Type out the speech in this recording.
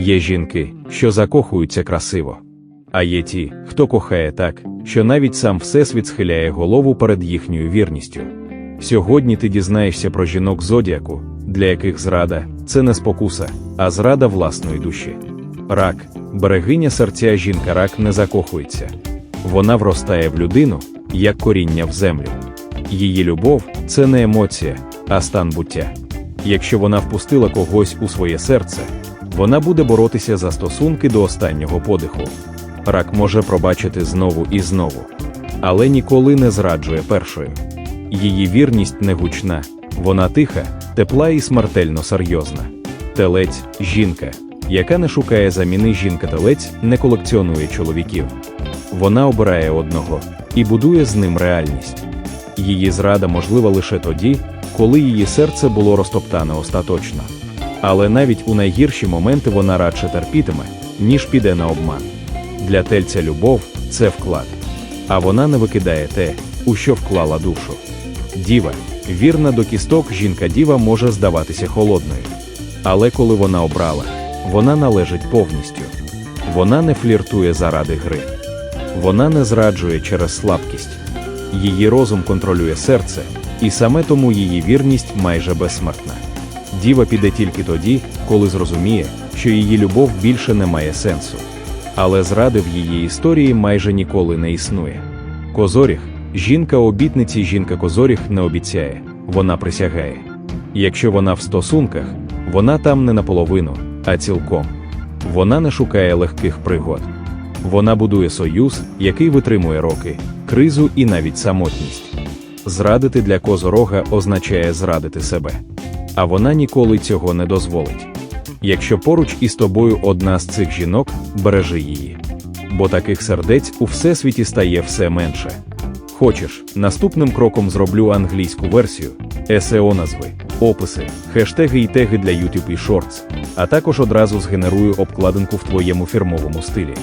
Є жінки, що закохуються красиво. А є ті, хто кохає так, що навіть сам Всесвіт схиляє голову перед їхньою вірністю. Сьогодні ти дізнаєшся про жінок зодіаку, для яких зрада це не спокуса, а зрада власної душі. Рак, берегиня серця жінка рак не закохується. Вона вростає в людину, як коріння в землю. Її любов це не емоція, а стан буття. Якщо вона впустила когось у своє серце, вона буде боротися за стосунки до останнього подиху. Рак може пробачити знову і знову, але ніколи не зраджує першою. Її вірність не гучна, вона тиха, тепла і смертельно серйозна. Телець жінка, яка не шукає заміни жінка-телець, не колекціонує чоловіків. Вона обирає одного і будує з ним реальність. Її зрада можлива лише тоді, коли її серце було розтоптане остаточно. Але навіть у найгірші моменти вона радше терпітиме, ніж піде на обман. Для тельця любов це вклад. А вона не викидає те, у що вклала душу. Діва, вірна до кісток, жінка діва може здаватися холодною. Але коли вона обрала, вона належить повністю. Вона не фліртує заради гри. Вона не зраджує через слабкість. Її розум контролює серце, і саме тому її вірність майже безсмертна. Діва піде тільки тоді, коли зрозуміє, що її любов більше не має сенсу. Але зради в її історії майже ніколи не існує. Козоріг, жінка обітниці, жінка Козоріг не обіцяє, вона присягає. Якщо вона в стосунках, вона там не наполовину, а цілком. Вона не шукає легких пригод. Вона будує союз, який витримує роки, кризу і навіть самотність. Зрадити для козорога означає зрадити себе. А вона ніколи цього не дозволить. Якщо поруч із тобою одна з цих жінок, бережи її. Бо таких сердець у всесвіті стає все менше. Хочеш, наступним кроком зроблю англійську версію, SEO назви, описи, хештеги і теги для YouTube і Shorts, а також одразу згенерую обкладинку в твоєму фірмовому стилі.